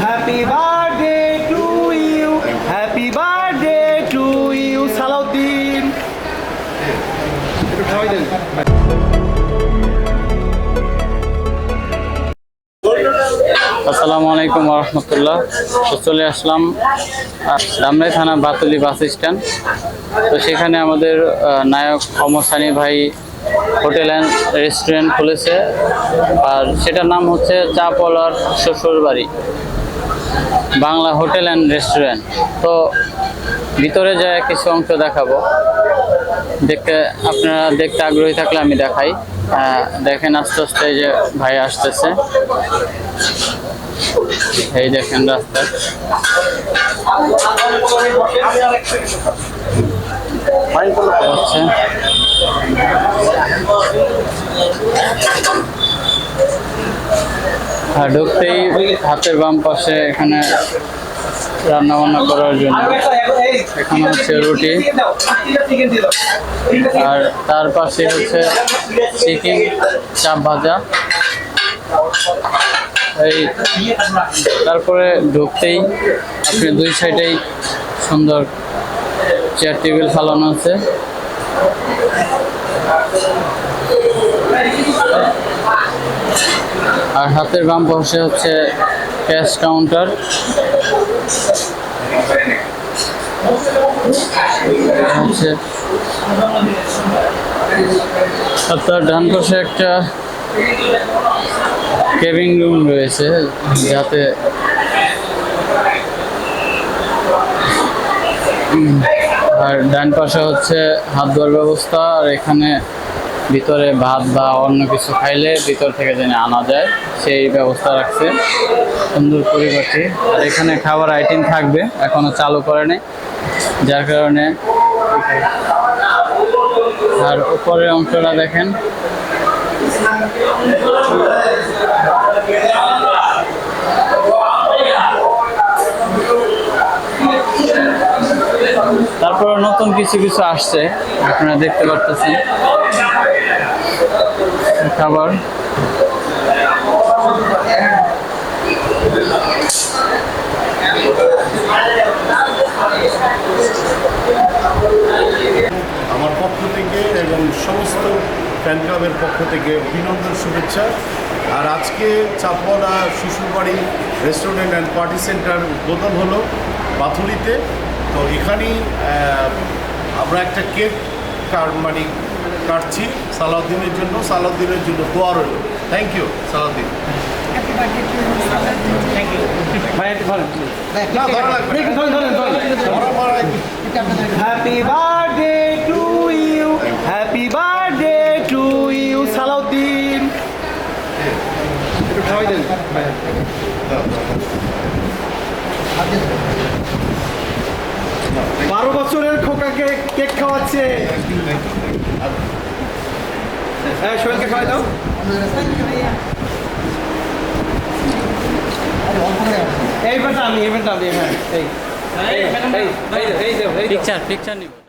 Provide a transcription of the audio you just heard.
Happy birthday to you happy birthday to you Salauddin আসসালামু আলাইকুম রহমতুল্লাহ তো আসলাম আহ, ধামরাই থানা বাতুলি বাস স্ট্যান্ড। তো সেখানে আমাদের নায়ক অমর সানি ভাই হোটেল অ্যান্ড রেস্টুরেন্ট খুলেছে। আর সেটার নাম হচ্ছে চাপলার শ্বশুর বাড়ি বাংলা হোটেল অ্যান্ড রেস্টুরেন্ট। তো ভিতরে যায় কিছু অংশ দেখাবো। দেখতে আপনারা দেখতে আগ্রহী থাকলে আমি দেখাই। দেখেন আস্তে আস্তে এই যে ভাই আসতেছে। এই দেখেন রাস্তা হচ্ছে ঢুকতেই হাতের বাম পাশে এখানে রান্না বান্না করার জন্য এখানে হচ্ছে রুটি। আর তার পাশে হচ্ছে চিকেন চাপ ভাজা। এই তারপরে ঢুকতেই আপনি দুই সাইডেই সুন্দর চেয়ার টেবিল ফালানো আছে। আর হাতের বাম পাশে হচ্ছে ক্যাশ কাউন্টার। হচ্ছে আর তার ডান পাশে একটা কেবিং রুম রয়েছে, যাতে আর ডান পাশে হচ্ছে হাত ধোয়ার ব্যবস্থা, আর এখানে ভিতরে ভাত বা অন্য কিছু খাইলে ভিতর থেকে যেন আনা যায়, সেই ব্যবস্থা রাখছে। সুন্দর পরিপাটি। আর এখানে খাবার আইটেম থাকবে, এখনও চালু করেনি যার কারণে আর উপরের অংশটা দেখেন। তারপরে নতুন কিছু কিছু আসছে, আপনারা দেখতে পারতেছেন। খাবার। আমার পক্ষ থেকে এবং সমস্ত ফ্যান ক্লাবের পক্ষ থেকে অভিনন্দন, শুভেচ্ছা। আর আজকে চাপওয়ালা শ্বশুরবাড়ি রেস্টুরেন্ট অ্যান্ড পার্টি সেন্টার উদ্বোধন হলো বাথুলিতে। তো এখানেই আমরা একটা কেক কার মানে কাটছি সালাউদ্দিনের জন্য সালাউদ্দিনের জন্য দোয়া রইল। Thank you Salauddin. Happy birthday to you happy birthday to you Salauddin. খাওয়াই দেন। বারো বছরের খোকাকে কেক খাওয়াচ্ছে হ্যাঁ সোহেলকে খাওয়াই দাও এইবারটা আমি এইবার আমি হ্যাঁ এই পিকচার পিকচার নিব